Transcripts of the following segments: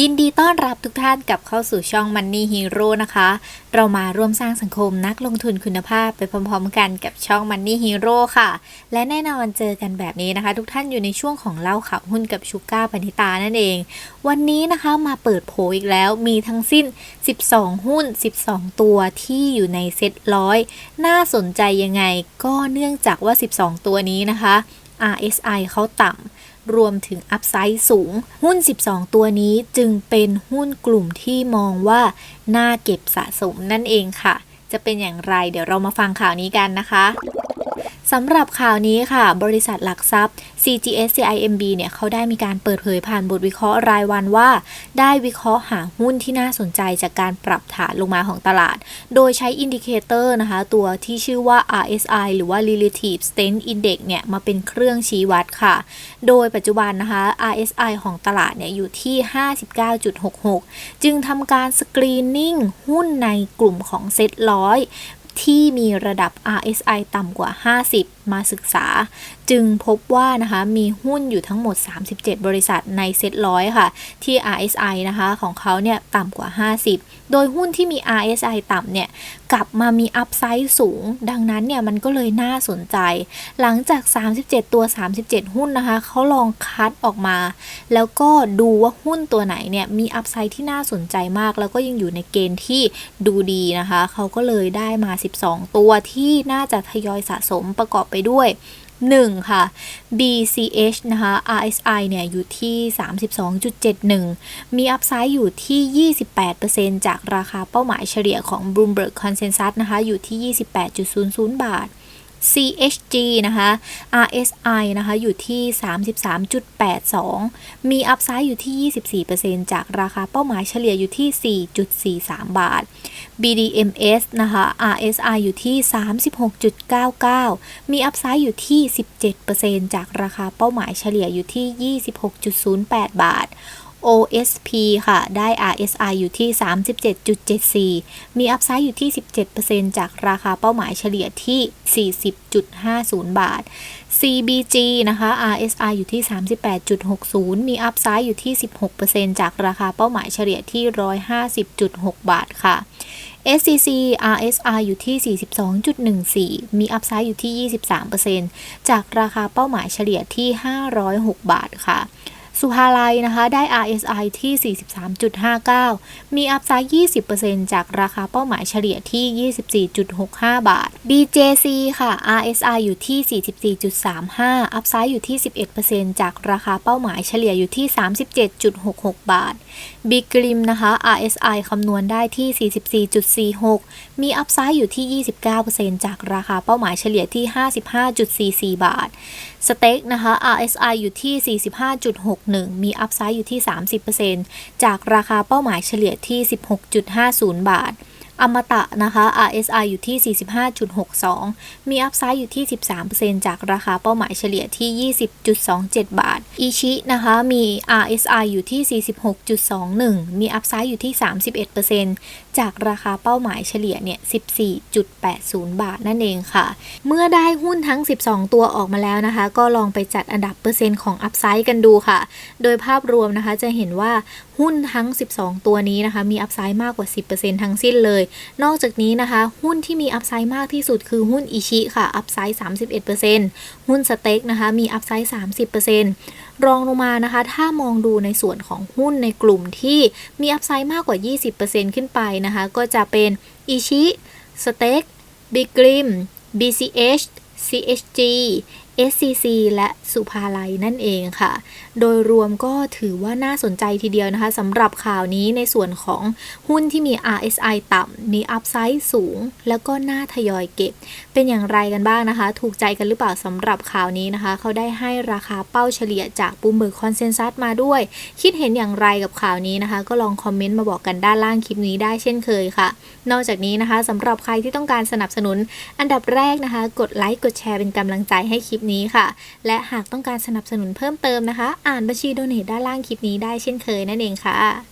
ยินดีต้อนรับทุกท่านกลับเข้าสู่ช่อง Money Hero นะคะ เรามาร่วมสร้างสังคมนักลงทุนคุณภาพไปพร้อมๆกันกับช่อง Money Hero ค่ะ และแน่นอนเจอกันแบบนี้นะคะ ทุกท่านอยู่ในช่วงของเล่าข่าวหุ้นกับชูก้าปณิตานั่นเอง วันนี้นะคะมาเปิดโผอีกแล้วมีทั้งสิ้น 12 หุ้น 12 ตัวที่อยู่ในเซ็ตร้อยน่าสนใจยังไงก็เนื่องจากว่า 12 ตัวนี้นะคะ RSI เขาต่ำ รวมถึงอัพไซด์สูง หุ้น 12 ตัวนี้จึงเป็นหุ้นกลุ่มที่มองว่าน่าเก็บสะสมนั่นเองค่ะ จะเป็นอย่างไร เดี๋ยวเรามาฟังข่าวนี้กันนะคะสำหรับข่าวนี้ค่ะ บริษัทหลักทรัพย์ CGS CIMB เนี่ยเขาได้มีการเปิดเผยผ่านบทวิเคราะห์รายวันว่า ได้วิเคราะห์หาหุ้นที่น่าสนใจจากการปรับฐานลงมาของตลาด โดยใช้อินดิเคเตอร์นะคะ ตัวที่ชื่อว่า RSI หรือว่า Relative Strength Index เนี่ยมาเป็นเครื่องชี้วัดค่ะ โดยปัจจุบันนะคะ RSI ของตลาดเนี่ยอยู่ที่ 59.66 จึงทำการสกรีนนิ่งหุ้นในกลุ่มของเซ็ตร้อย ที่มีระดับ RSI ต่ำกว่า 50 มาศึกษา จึงพบว่านะคะมีหุ้นอยู่ทั้งหมด 37 บริษัทในเซ็ตร้อยค่ะ ที่ RSI นะคะของเขาเนี่ยต่ำกว่า 50 โดยหุ้นที่มี RSI ต่ำเนี่ยกลับมามีอัพไซด์สูง ดังนั้นเนี่ยมันก็เลยน่าสนใจ หลังจาก 37 ตัว 37 หุ้นนะคะเขาลองคัดออกมา แล้วก็ดูว่าหุ้นตัวไหนเนี่ยมีอัพไซด์ที่น่าสนใจมาก แล้วก็ยังอยู่ในเกณฑ์ที่ดูดีนะคะเขาก็เลยได้มา12 ตัวที่น่าจะทยอยสะสมประกอบไปด้วย 1 ค่ะ BCH นะคะ RSI เนี่ยอยู่ที่ 32.71 มีอัพไซด์อยู่ที่ 28%จากราคาเป้าหมายเฉลี่ยของ Bloomberg Consensus นะคะ อยู่ที่ 28.00 บาท CHG นะคะ RSI นะคะอยู่ที่ 33.82 มีอัพไซด์อยู่ที่ 24%จากราคาเป้าหมายเฉลี่ยอยู่ที่ 4.43 บาท BDMs นะคะ RSI อยู่ที่ 36.99 มีอัพไซด์อยู่ที่ 17%จากราคาเป้าหมายเฉลี่ยอยู่ที่ 26.08 บาท OSP ค่ะ ได้ RSI อยู่ที่ 37.74 มีอัพไซด์อยู่ที่ 17%จากราคาเป้าหมายเฉลี่ยที่ 40.50 บาท CBG นะคะ RSI อยู่ที่ 38.60 มีอัพไซด์อยู่ที่ 16%จากราคาเป้าหมายเฉลี่ยที่ 150.6 บาทค่ะ SCC RSI อยู่ที่ 42.14 มีอัพไซด์อยู่ที่ 23%จากราคาเป้าหมายเฉลี่ยที่ 506 บาทค่ะ สุภาลัยนะคะได้ RSI ที่ 43.59 มีอัพไซด์ 20%จากราคาเป้าหมายเฉลี่ยที่ 24.65 บาท BJC ค่ะ RSI อยู่ที่ 44.35 อัพไซด์อยู่ที่ 11%จากราคาเป้าหมายเฉลี่ยอยู่ที่ 37.66 บาท b i g r i m นะคะ RSI คำนวณได้ที่ 44.46 มีอัพไซด์อยู่ที่ 29%จากราคาเป้าหมายเฉลี่ยที่ 55.44 บาท สเต็กนะคะ RSI อยู่ที่45.61 มีอัพไซด์อยู่ที่ 30%จากราคาเป้าหมายเฉลี่ยที่ 16.50 บาท อมตะนะคะ RSI อยู่ที่ 45.62 มีอัพไซด์อยู่ที่ 13%จากราคาเป้าหมายเฉลี่ยที่ 20.27 บาท อิชินะคะมี RSI อยู่ที่ 46.21 มีอัพไซด์อยู่ที่ 31%จากราคาเป้าหมายเฉลี่ยเนี่ย 14.80 บาทนั่นเองค่ะ เมื่อได้หุ้นทั้ง 12 ตัวออกมาแล้วนะคะ ก็ลองไปจัดอันดับเปอร์เซ็นต์ของอัพไซด์กันดูค่ะ โดยภาพรวมนะคะจะเห็นว่าหุ้นทั้ง 12 ตัวนี้นะคะ มีอัพไซด์มากกว่า 10%ทั้งสิ้นเลยนอกจากนี้นะคะ หุ้นที่มีอัพไซด์มากที่สุดคือหุ้นอิชิค่ะ อัพไซด์ 31%หุ้นสเต็กนะคะ มีอัพไซด์ 30%รองลงมานะคะ ถ้ามองดูในส่วนของหุ้นในกลุ่มที่มีอัพไซด์มากกว่า 20%ขึ้นไปนะคะ ก็จะเป็นอิชิสเต็กบิกริม BCH CHG SCC และสุภาลัยนั่นเองค่ะ โดยรวมก็ถือว่าน่าสนใจทีเดียวนะคะสำหรับข่าวนี้ในส่วนของหุ้นที่มี RSI ต่ำ มีอัพไซด์สูง แล้วก็น่าทยอยเก็บ เป็นอย่างไรกันบ้างนะคะ ถูกใจกันหรือเปล่าสำหรับข่าวนี้นะคะ เขาได้ให้ราคาเป้าเฉลี่ยจากบูมเบิร์กคอนเซนแซสมาด้วย คิดเห็นอย่างไรกับข่าวนี้นะคะ ก็ลองคอมเมนต์มาบอกกันด้านล่างคลิปนี้ได้เช่นเคยค่ะ นอกจากนี้นะคะสำหรับใครที่ต้องการสนับสนุน อันดับแรกนะคะ กดไลค์กดแชร์เป็นกำลังใจให้คลิปนี้ค่ะ และหากต้องการสนับสนุนเพิ่มเติมนะคะ อ่านบัญชีโดเนทด้านล่างคลิปนี้ได้เช่นเคยนั่นเองค่ะ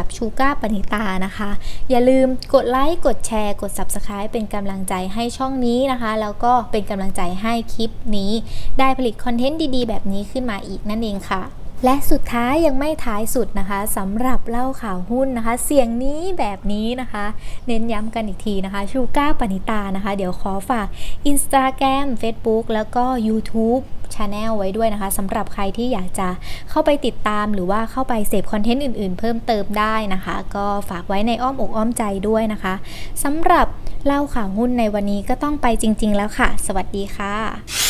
บกับชูก้าปณิตานะคะ อย่าลืมกดไลค์กดแชร์ กด Subscribe เป็นกำลังใจให้ช่องนี้นะคะ แล้วก็เป็นกำลังใจให้คลิปนี้ ได้ผลิตคอนเทนต์ดีๆ แบบนี้ขึ้นมาอีกนั่นเองค่ะและสุดท้ายยังไม่ท้ายสุดนะคะสำหรับเล่าข่าวหุ้นนะคะ เสียงนี้แบบนี้นะคะ เน้นย้ำกันอีกทีนะคะชูก้าปณิตานะคะ เดี๋ยวขอฝาก Instagram Facebook แล้วก็ YouTube Channel ไว้ด้วยนะคะสำหรับใครที่อยากจะเข้าไปติดตามหรือว่าเข้าไปเสพคอนเทนต์อื่นๆ เพิ่มเติมได้นะคะ ก็ฝากไว้ในอ้อมอกอ้อมใจด้วยนะคะสำหรับเล่าข่าวหุ้นในวันนี้ก็ต้องไปจริง ๆ แล้วค่ะ สวัสดีค่ะ